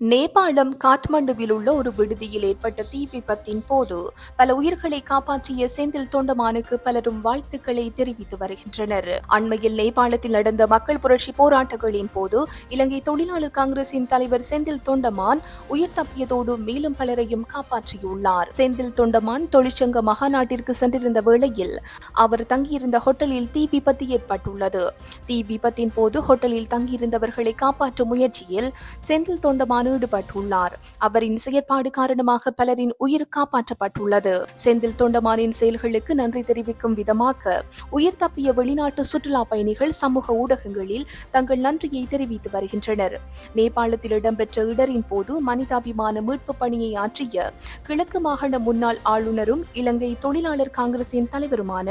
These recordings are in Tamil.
நேபாளம் காத்மண்டுவில் உள்ள ஒரு விடுதியில் ஏற்பட்ட தீ விபத்தின் போது பல உயிர்களை காப்பாற்றிய செந்தில் தொண்டமானுக்கு பலரும் வாழ்த்துக்களை தெரிவித்து வருகின்றனர். அண்மையில் நேபாளத்தில் நடந்த மக்கள் புரட்சி போராட்டங்களின் போது இலங்கை தொழிலாளர் காங்கிரசின் தலைவர் செந்தில் தொண்டமான் உயிர் தப்பியதோடு மேலும் பலரையும் காப்பாற்றியுள்ளார். செந்தில் தொண்டமான் தொழிற்சங்க மகாநாட்டிற்கு சென்றிருந்த வேளையில் அவர் தங்கியிருந்த ஹோட்டலில் தீ விபத்து ஏற்பட்டுள்ளது. தீ விபத்தின் போது ஹோட்டலில் தங்கியிருந்தவர்களை காப்பாற்றும் முயற்சியில் செந்தில் தொண்டமான ஈடுபட்டுள்ளார். அவரின் செயற்பாடு காரணமாக பலரின் உயிர் காப்பாற்றப்பட்டுள்ளது. செந்தில் தொண்டமானின் செயல்களுக்கு நன்றி தெரிவிக்கும் விதமாக உயிர் தப்பிய வெளிநாட்டு சுற்றுலா பயணிகள் சமூக ஊடகங்களில் தங்கள் நன்றியை தெரிவித்து வருகின்றனர். நேபாளத்தில் இடம்பெற்ற இடரின் போது மனிதாபிமான மீட்பு பணியை ஆற்றிய கிழக்கு மாகாண முன்னாள் ஆளுநரும் இலங்கை தொழிலாளர் காங்கிரசின் தலைவருமான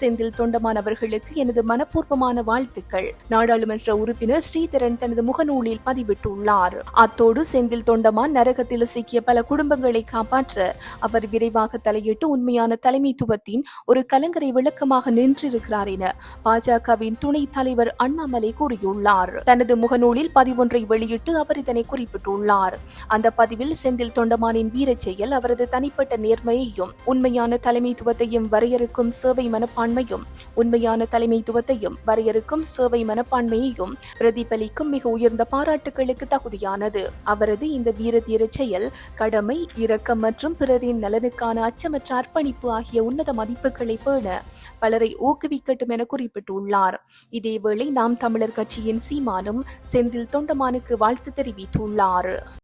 செந்தில் தொண்டமான் அவர்களுக்கு எனது மனப்பூர்வமான வாழ்த்துக்கள். நாடாளுமன்ற உறுப்பினர் ஸ்ரீதரன் தனது முகநூலில் பதிவிட்டுள்ளார். அத்தோடு செந்தில் தொண்டமான் நரகத்தில் சிக்கிய பல குடும்பங்களை காப்பாற்ற அவர் விரைவாக தலையிட்டு உண்மையான தலைமைத்துவத்தின் ஒரு கலங்கரை விளக்கமாக நின்றிருக்கிறார் என பாஜகவின் துணைத் தலைவர் அண்ணாமலை கூறியுள்ளார். தனது முகநூலில் பதிவொன்றை வெளியிட்டு அவர் இதனை குறிப்பிட்டுள்ளார். அந்த பதிவில் செந்தில் தொண்டமானின் வீரச் செயல் அவரது தனிப்பட்ட நேர்மையையும் உண்மையான தலைமைத்துவத்தையும் வரையறுக்கும் சேவை மனப்பான்மையும் உண்மையான தலைமைத்துவத்தையும் வரையறுக்கும் சேவை மனப்பான்மையையும் பிரதிபலிக்கும் மிக உயர்ந்த பாராட்டுகளுக்கு தகுதியானது. அவரது இந்த வீர செயல் கடமை இரக்கம் மற்றும் பிறரின் நலனுக்கான அச்சமற்ற அர்ப்பணிப்பு ஆகிய உன்னத மதிப்புகளை பேண பலரை ஊக்குவிக்கட்டும் என குறிப்பிட்டுள்ளார். இதேவேளை நாம் தமிழர் கட்சியின் சீமானும் செந்தில் தொண்டமானுக்கு வாழ்த்து தெரிவித்துள்ளார்.